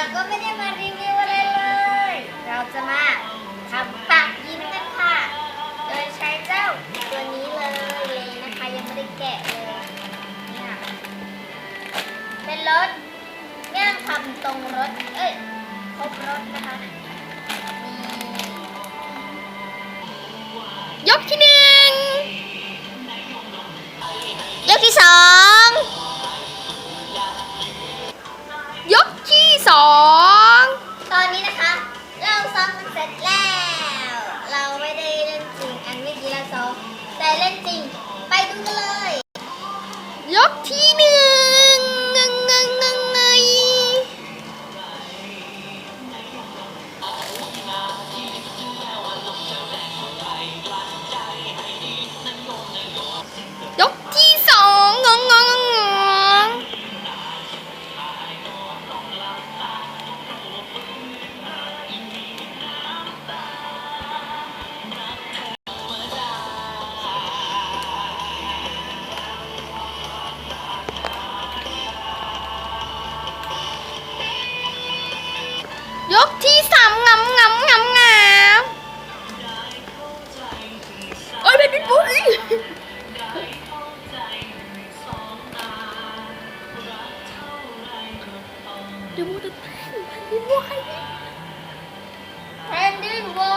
เราก็ไม่ได้มารีวิวอะไรเลย เราจะมาทำปากยิ้มกันค่ะ โดยใช้เจ้าตัวนี้เลยเลยนะคะยังไม่ได้แกะเลยเนี่ยเป็นรถเนี่ยทำตรงรถ เอ้ยครบรถนะคะยกที่หนึ่งยกที่สอ ตอนนี้นะคะ เราซ้อมกันเสร็จแล้ว เราไม่ได้เล่นจริง อันเมื่อกี้เราซ้อมแต่เล่นจริง ไปดูกันเลย ยกที่ กที่สามงำงำงำงำโอ้ยเป็นพี่ปุ้ยเดี๋ยวมูจะเต้นเป็นพี่ปุ้ยแพนดินไว้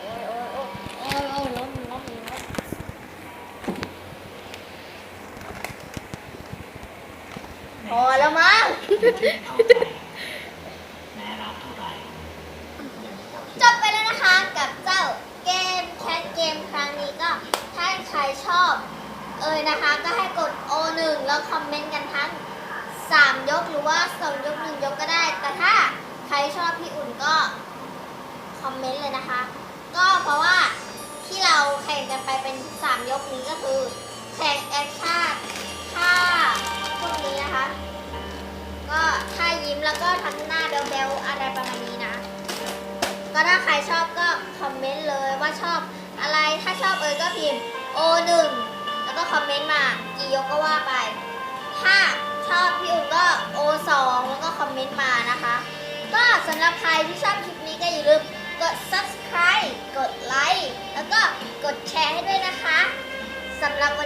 โอ้ยโอ้ยโอ้ยโอ้ยโอ้ยล้มล้มล้มพอแล้วมั้ง จบไปแล้วนะคะกับเจ้าเกมแคทเกมครั้งนี้ก็ถ้าใคร ชอบ เอ่ยนะคะ ก็ให้กด O1 แล้วคอมเมนต์กันทั้ง 3 ยกหรือว่า 2 ยก 1 ยกก็ได้ แต่ถ้าใครชอบพี่อุ่นก็คอมเมนต์เลยนะคะ ก็เพราะว่าที่เราแข่งกันไปเป็น 3 ยกนี้ก็คือแข่งแอคชั่นท่าพวกนี้นะคะ ก็ท่ายิ้มแล้วก็ทำหน้าเบลๆอะไรประมาณนี้นะ ก็ถ้าใครชอบก็คอมเมนต์เลยว่าชอบ หนึ่งแล้วก็คอมเมนต์มากี่ยกก็ว่าไป ถ้าชอบพี่อุ่นก็โอสองแล้วก็คอมเมนต์มานะคะ ก็สำหรับใครที่ชอบคลิปนี้ก็อย่าลืมกด subscribe กดไลค์แล้วก็กดแชร์ให้ด้วยนะคะสำหรับวัน